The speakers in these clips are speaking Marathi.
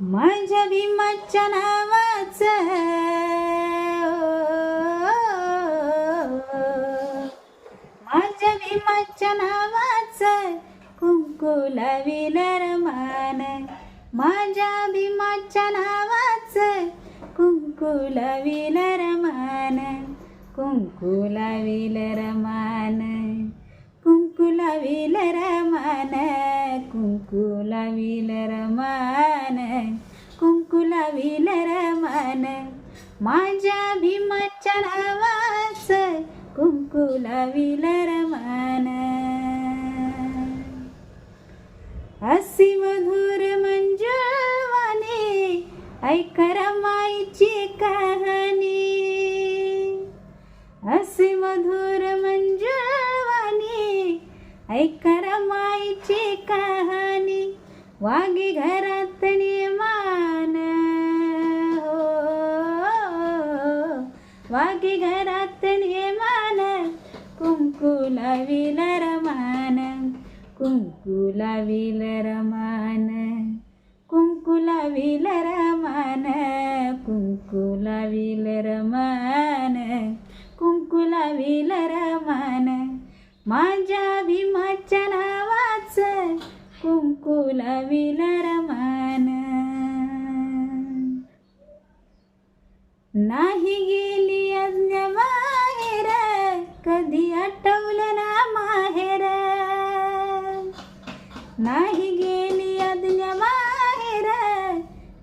माझ्या भीमाच्या नावाच. माझ्या भीमाच्या नावाच कुंकू लाविलर मान. माझ्या भीमाच्या नावाच कुंकू लाविलर मान. कुंकू लाविलर मान. कुंकू लाविलर मान. कुंकू लाविलर मान. कुंकू लाविलर मान. माझ्या भीमाच्या नावाच कुंकू लाविलर मान. असी मधुर मंजुळवाने ऐका रमाईची कहाणी. असे मधुर मंजुळवाणी ऐका रमाईची कहाणी. वागे घरात वागे घरात मान कुंकू लाविल रमान कुंकू लाविल रमान कुंकू लाविल रमान कुंकू लाविल रमान कुंकू लाविल रमान. माझ्या भीमाच्या नावाचं कुंकू लाविल रमान. नाही गेली नाही गेली अज्ञ माहेर.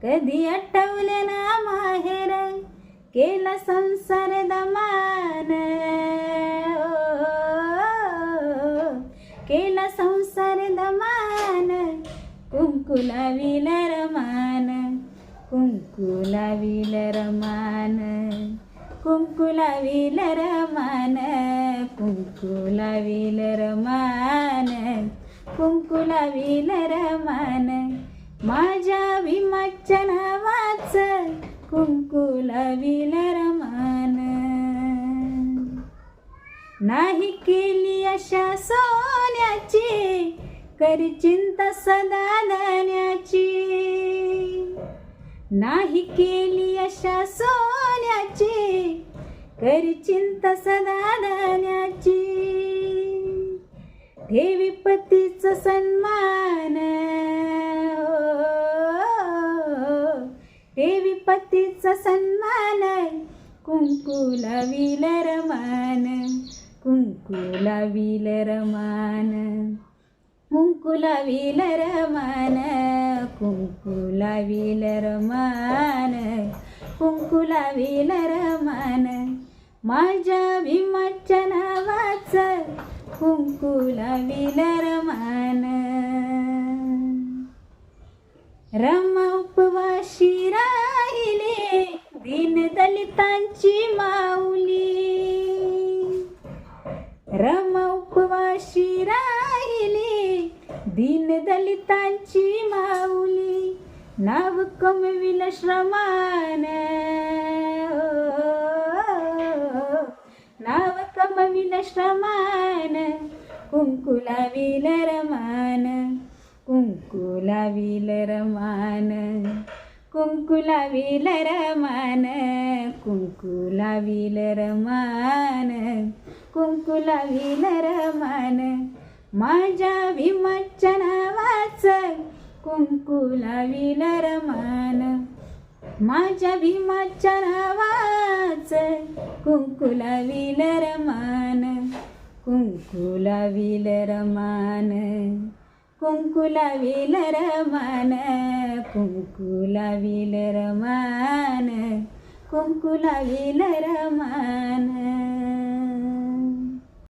कधी आठवलं ना माहेर. केला संसार दमान. केला संसार दमान. कुंकुला रमान. कुंकू रमान. कुंकुला रमान. कुंकू रमान. कुंकू लाविल रमान. माझ्या भीमाच्या नावाच कुंकू लाविल रमान. नाही केली अशा सोन्याची करी चिंता सदा दाण्याची नाही केली अशा सोन्याची करी चिंता सदा दाण्याची ठेवी पतीचा सन्मान. हो. ठेवी पतीचा सन्मान. कुंकू लाविल रमान कुंकू लाविल रमान. कुंकू लाविल रमान कुंकू लाविल रमान कुंकू लाविल रमान. माझ्या भीमाच्या नावाचं कुंकू लाविल रमान रमा उपवाशी राहिले दीन दलितांची माऊली. रमा उपवाशी राहिले दीन दलितांची माऊली. नाव कमविल श्रमान. नाव कमविल श्रमान. कुंकू लाविल रमान कुंकू लाविल रमान कुंकू लाविल रमान कुंकू लाविल रमान. माझ्या भीमाच्या नावाच कुंकू लाविल रमान. माझ्या भीमाच्या नावाच कुंकू लाविल रमान कुंकू लाविल रमान. कुंकू लाविल रमान कुंकू लाविल रमान कुंकू लाविल रमान